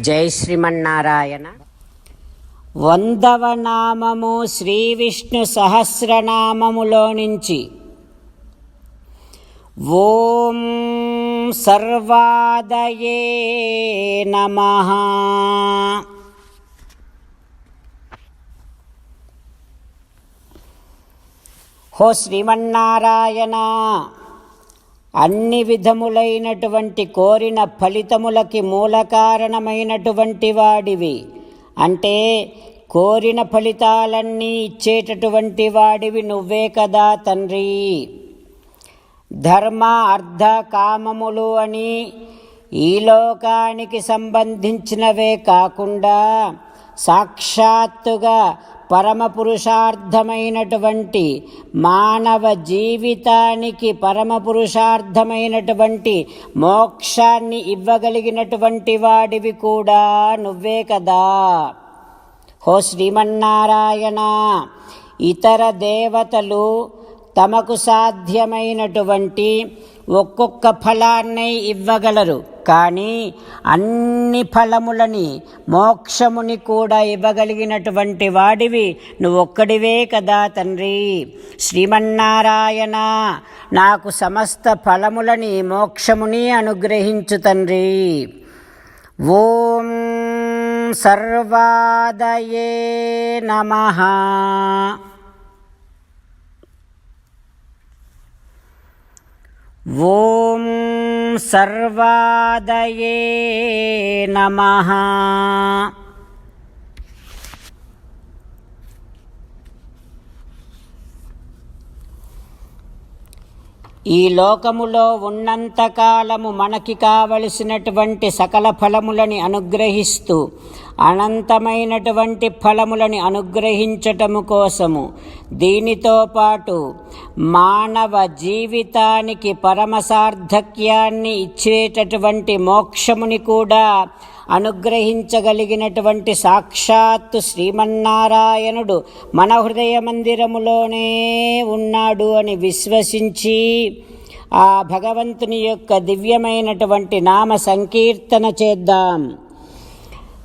జై శ్రీమన్నారాయణ. వందవ నామము శ్రీ విష్ణు సహస్రనామములో నుంచి. ఓం సర్వాదయే నమ. హో శ్రీమన్నారాయణ. అన్ని విధములైనటువంటి కోరిన ఫలితములకి మూల కారణమైనటువంటి వాడివి. అంటే కోరిన ఫలితాలన్నీ ఇచ్చేటటువంటి వాడివి నువ్వే కదా తండ్రి. ధర్మ అర్ధ కామములు అని ఈ లోకానికి సంబంధించినవే కాకుండా సాక్షాత్తుగా పరమ పురుషార్థమైనటువంటి మానవ జీవితానికి పరమ పురుషార్థమైనటువంటి మోక్షాన్ని ఇవ్వగలిగినటువంటి వాడివి కూడా నువ్వే కదా. హో శ్రీమన్నారాయణ ఇతర దేవతలు తమకు సాధ్యమైనటువంటి ఒక్కొక్క ఫలాన్ని ఇవ్వగలరు. కానీ అన్ని ఫలములని మోక్షముని కూడా ఇవ్వగలిగినటువంటి వాడివి నువ్వొక్కడివే కదా తండ్రి. శ్రీమన్నారాయణ నాకు సమస్త ఫలములని మోక్షముని అనుగ్రహించు తండ్రి. ఓం సర్వాదయే నమ. ఓం సర్వాదయే నమః. ఈ లోకములో ఉన్నంతకాలము మనకి కావలసినటువంటి సకల ఫలములని అనుగ్రహిస్తూ అనంతమైనటువంటి ఫలములని అనుగ్రహించటము కోసము. దీనితో పాటు మానవ జీవితానికి పరమసార్థక్యాన్ని ఇచ్చేటటువంటి మోక్షముని కూడా అనుగ్రహించగలిగినటువంటి సాక్షాత్తు శ్రీమన్నారాయణుడు మన హృదయ మందిరములోనే ఉన్నాడు అని విశ్వసించి ఆ భగవంతుని యొక్క దివ్యమైనటువంటి నామ సంకీర్తన చేద్దాం.